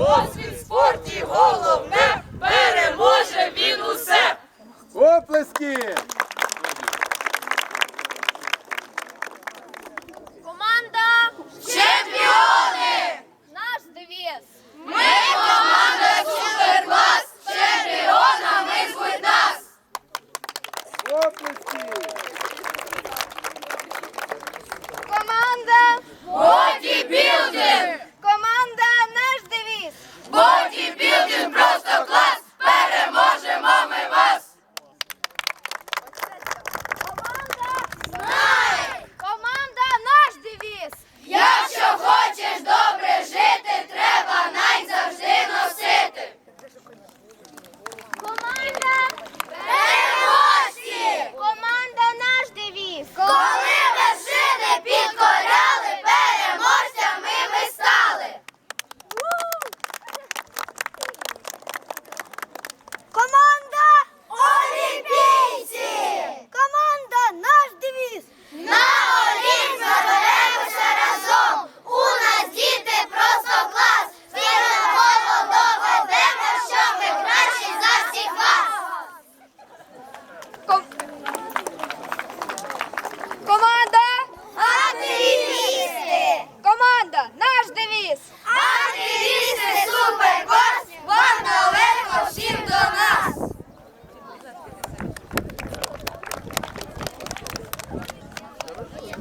Goals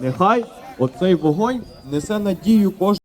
Нехай оцей вогонь несе надію кожному.